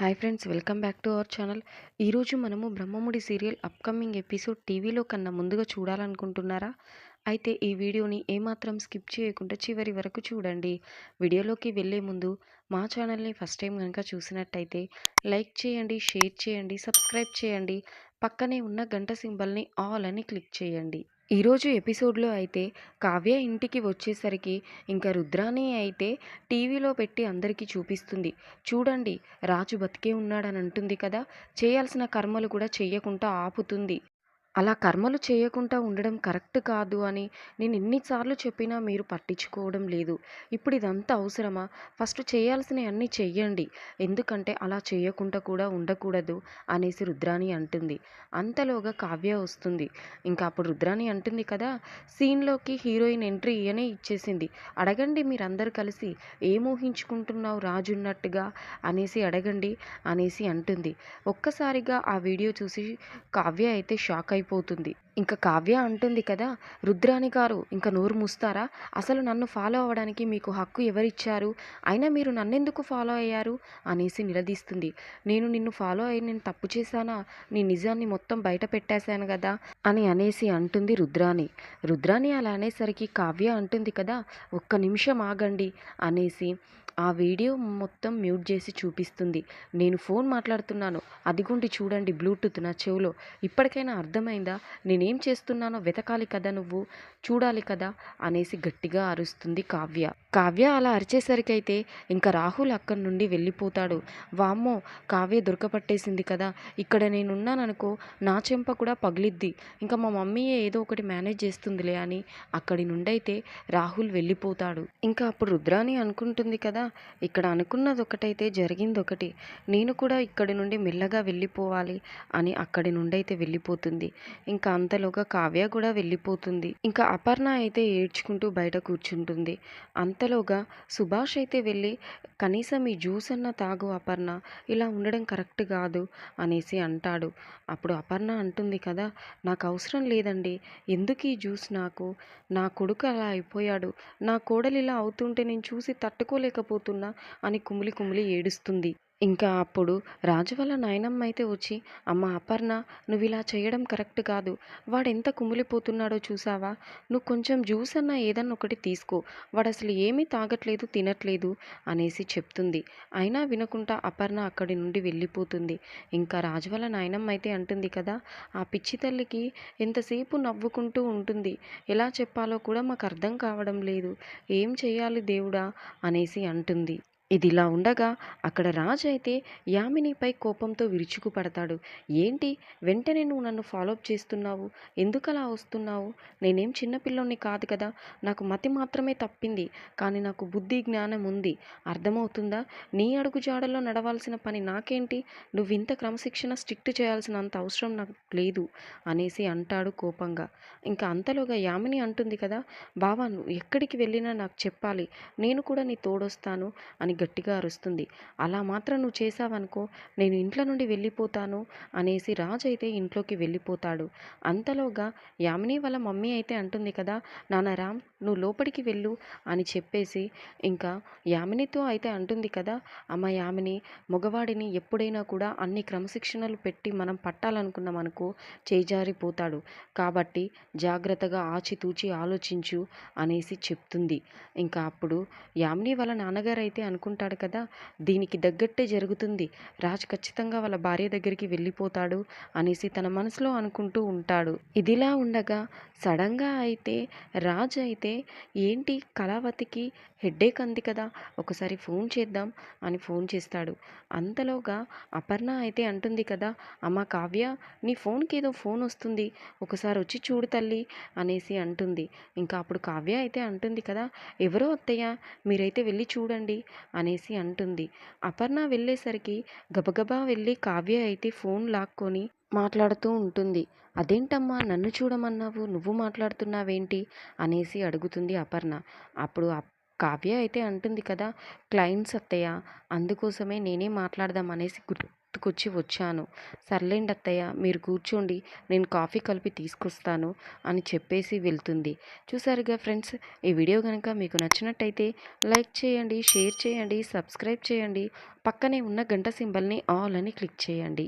Hi friends welcome back to our channel. ఈరోజు మనము Brahmamudi serial upcoming episode టీవీలో కన్నా ముందుగా చూడాలనుకుంటున్నారా? అయితే ఈ వీడియోని ఏమాత్రం స్కిప్ చేయకుండా చివరి వరకు చూడండి. వీడియోలోకి వెళ్ళే ముందు మా ఛానల్ని ఫస్ట్ టైం కనుక చూసినట్టయితే లైక్ చేయండి షేర్ చేయండి సబ్స్క్రైబ్ చేయండి. పక్కనే ఉన్న గంట సింబల్ని ఆల్ అని క్లిక్ చేయండి. ఈరోజు ఎపిసోడ్లో అయితే కావ్య ఇంటికి వచ్చేసరికి ఇంకా రుద్రాని అయితే టీవీలో పెట్టి అందరికీ చూపిస్తుంది. చూడండి రాజు బతికే ఉన్నాడని అంటుంది కదా చేయాల్సిన కర్మలు కూడా చేయకుండా ఆపుతుంది. అలా కర్మలు చేయకుండా ఉండడం కరెక్ట్ కాదు అని నేను ఎన్నిసార్లు చెప్పినా మీరు పట్టించుకోవడం లేదు. ఇప్పుడు ఇదంతా అవసరమా? ఫస్ట్ చేయాల్సినవన్నీ చెయ్యండి. ఎందుకంటే అలా చేయకుండా కూడా ఉండకూడదు అనేసి రుద్రాణి అంటుంది. అంతలోగా కావ్య వస్తుంది. ఇంకా అప్పుడు రుద్రాణి అంటుంది కదా సీన్లోకి హీరోయిన్ ఎంట్రీ ఇయనే ఇచ్చేసింది. అడగండి మీరందరూ కలిసి ఏం ఊహించుకుంటున్నావు రాజు ఉన్నట్టుగా అనేసి అడగండి అనేసి అంటుంది. ఒక్కసారిగా ఆ వీడియో చూసి కావ్య అయితే షాక్ అయిపోతుంది. ఇంకా కావ్య అంటుంది కదా రుద్రాని గారు ఇంకా నోరు మూస్తారా? అసలు నన్ను ఫాలో అవ్వడానికి మీకు హక్కు ఎవరిచ్చారు? అయినా మీరు నన్నెందుకు ఫాలో అయ్యారు? అనేసి నిలదీస్తుంది. నేను నిన్ను ఫాలో అయ్యి నేను తప్పు చేశానా? నీ నిజాన్ని మొత్తం బయట పెట్టేశాను కదా? అని అనేసి అంటుంది రుద్రాని రుద్రాని అలా అనేసరికి కావ్య అంటుంది కదా ఒక్క నిమిషం ఆగండి అనేసి ఆ వీడియో మొత్తం మ్యూట్ చేసి చూపిస్తుంది. నేను ఫోన్ మాట్లాడుతున్నాను. అదిగుండి చూడండి బ్లూటూత్ నా చెవిలో. ఇప్పటికైనా అర్థమైందా? నేను చేస్తున్నానో వెతకాలి కదా నువ్వు చూడాలి కదా అనేసి గట్టిగా అరుస్తుంది కావ్య. కావ్య అలా అరిచేసరికి అయితే ఇంకా రాహుల్ అక్కడి నుండి వెళ్ళిపోతాడు. వామ్మో కావ్య దొరకపట్టేసింది కదా ఇక్కడ నేనున్నాననుకో నా చెంప కూడా పగిలిద్ది. ఇంకా మా మమ్మీయే ఏదో ఒకటి మేనేజ్ చేస్తుందిలే అని అక్కడి నుండి అయితే రాహుల్ వెళ్ళిపోతాడు. ఇంకా అప్పుడు రుద్రాని అనుకుంటుంది కదా ఇక్కడ అనుకున్నది ఒకటైతే జరిగింది ఒకటి నేను కూడా ఇక్కడి నుండి మెల్లగా వెళ్ళిపోవాలి అని అక్కడి నుండి అయితే వెళ్ళిపోతుంది. ఇంకా అంతలోగా కావ్య కూడా వెళ్ళిపోతుంది. ఇంకా అపర్ణ అయితే ఏడ్చుకుంటూ బయట కూర్చుంటుంది. అంతలోగా సుభాష్ అయితే వెళ్ళి కనీసం ఈ జ్యూస్ అన్న తాగు అపర్ణ ఇలా ఉండడం కరెక్ట్ కాదు అనేసి అంటాడు. అప్పుడు అపర్ణ అంటుంది కదా నాకు అవసరం లేదండి. ఎందుకు ఈ జ్యూస్ నాకు? నా కొడుకు అలా అయిపోయాడు. నా కోడలు ఇలా అవుతుంటే నేను చూసి తట్టుకోలేకపోతున్నా అని కుమిలి కుమిలి ఏడుస్తుంది. ఇంకా అప్పుడు రాజు వాళ్ళ నాయనమ్మ అయితే వచ్చి అమ్మ అపర్ణ నువ్వు ఇలా చేయడం కరెక్ట్ కాదు. వాడు ఎంత కుమిలిపోతున్నాడో చూసావా? నువ్వు కొంచెం జ్యూస్ అన్నా ఏదన్నా ఒకటి తీసుకో. వాడు అసలు ఏమీ తాగట్లేదు తినట్లేదు అనేసి చెప్తుంది. అయినా వినకుండా అపర్ణ అక్కడి నుండి వెళ్ళిపోతుంది. ఇంకా రాజు వాళ్ళ నాయనమ్మ అయితే అంటుంది కదా ఆ పిచ్చి తల్లికి ఎంతసేపు నవ్వుకుంటూ ఉంటుంది. ఎలా చెప్పాలో కూడా మాకు అర్థం కావడం లేదు. ఏం చేయాలి దేవుడా? అనేసి అంటుంది. ఇదిలా ఉండగా అక్కడ రాజు అయితే యామినిపై కోపంతో విరుచుకుపడతాడు. ఏంటి? వెంటనే నువ్వు నన్ను ఫాలోఅప్ చేస్తున్నావు? ఎందుకలా వస్తున్నావు? నేనేం చిన్నపిల్లోని కాదు కదా. నాకు మతి మాత్రమే తప్పింది. కానీ నాకు బుద్ధి జ్ఞానం ఉంది. అర్థమవుతుందా? నీ అడుగు జాడలో నడవాల్సిన పని నాకేంటి? నువ్వు ఇంత క్రమశిక్షణ స్ట్రిక్ట్ చేయాల్సినంత అవసరం నాకు లేదు అనేసి అంటాడు కోపంగా. ఇంకా అంతలోగా యామిని అంటుంది కదా బావా నువ్వు ఎక్కడికి వెళ్ళినా నాకు చెప్పాలి. నేను కూడా నీ తోడొస్తాను అని గట్టిగా అరుస్తుంది. అలా మాత్రం నువ్వు చేసావనుకో నేను ఇంట్లో నుండి వెళ్ళిపోతాను అనేసి రాజు అయితే ఇంట్లోకి వెళ్ళిపోతాడు. అంతలోగా యామిని వాళ్ళ మమ్మీ అయితే అంటుంది కదా నాన్న రామ్ నువ్వు లోపలికి వెళ్ళు అని చెప్పేసి ఇంకా యామినితో అయితే అంటుంది కదా అమ్మ యామిని మగవాడిని ఎప్పుడైనా కూడా అన్ని క్రమశిక్షణలు పెట్టి మనం పట్టాలనుకున్నాం అనుకో చేజారిపోతాడు. కాబట్టి జాగ్రత్తగా ఆచితూచి ఆలోచించు అనేసి చెప్తుంది. ఇంకా అప్పుడు యామిని వాళ్ళ నాన్నగారు అయితే అనుకుంటాడు కదా? దీనికి తగ్గట్టే జరుగుతుంది. రాజ్ ఖచ్చితంగా వాళ్ళ భార్య దగ్గరికి వెళ్ళిపోతాడు అనేసి తన మనసులో అనుకుంటూ ఉంటాడు. ఇదిలా ఉండగా సడన్గా అయితే రాజ్ అయితే ఏంటి కళావతికి హెడ్డేక్ అంది కదా ఒకసారి ఫోన్ చేద్దాం అని ఫోన్ చేస్తాడు. అంతలోగా అపర్ణ అయితే అంటుంది కదా అమ్మ కావ్య నీ ఫోన్కి ఏదో ఫోన్ వస్తుంది ఒకసారి వచ్చి చూడు తల్లి అనేసి అంటుంది. ఇంకా అప్పుడు కావ్య అయితే అంటుంది కదా ఎవరో అత్తయ్య మీరైతే వెళ్ళి చూడండి అనేసి అంటుంది. అపర్ణ వెళ్ళేసరికి గబగబా వెళ్ళి కావ్య అయితే ఫోన్ లాక్కొని మాట్లాడుతూ ఉంటుంది. అదేంటమ్మా నన్ను చూడమన్నావు? నువ్వు మాట్లాడుతున్నావేంటి? అనేసి అడుగుతుంది అపర్ణ. అప్పుడు కావ్య అయితే అంటుంది కదా క్లయింట్స్ అత్తయ్య అందుకోసమే నేనే మాట్లాడదాం అనేసి గుర్తు గుర్తుకొచ్చి వచ్చాను. సర్లేండి అత్తయ్య మీరు కూర్చోండి నేను కాఫీ కలిపి తీసుకొస్తాను అని చెప్పేసి వెళ్తుంది. చూసారుగా ఫ్రెండ్స్ ఈ వీడియో కనుక మీకు నచ్చినట్టయితే లైక్ చేయండి షేర్ చేయండి సబ్స్క్రైబ్ చేయండి పక్కనే ఉన్న గంట సింబల్ని ఆల్ అని క్లిక్ చేయండి.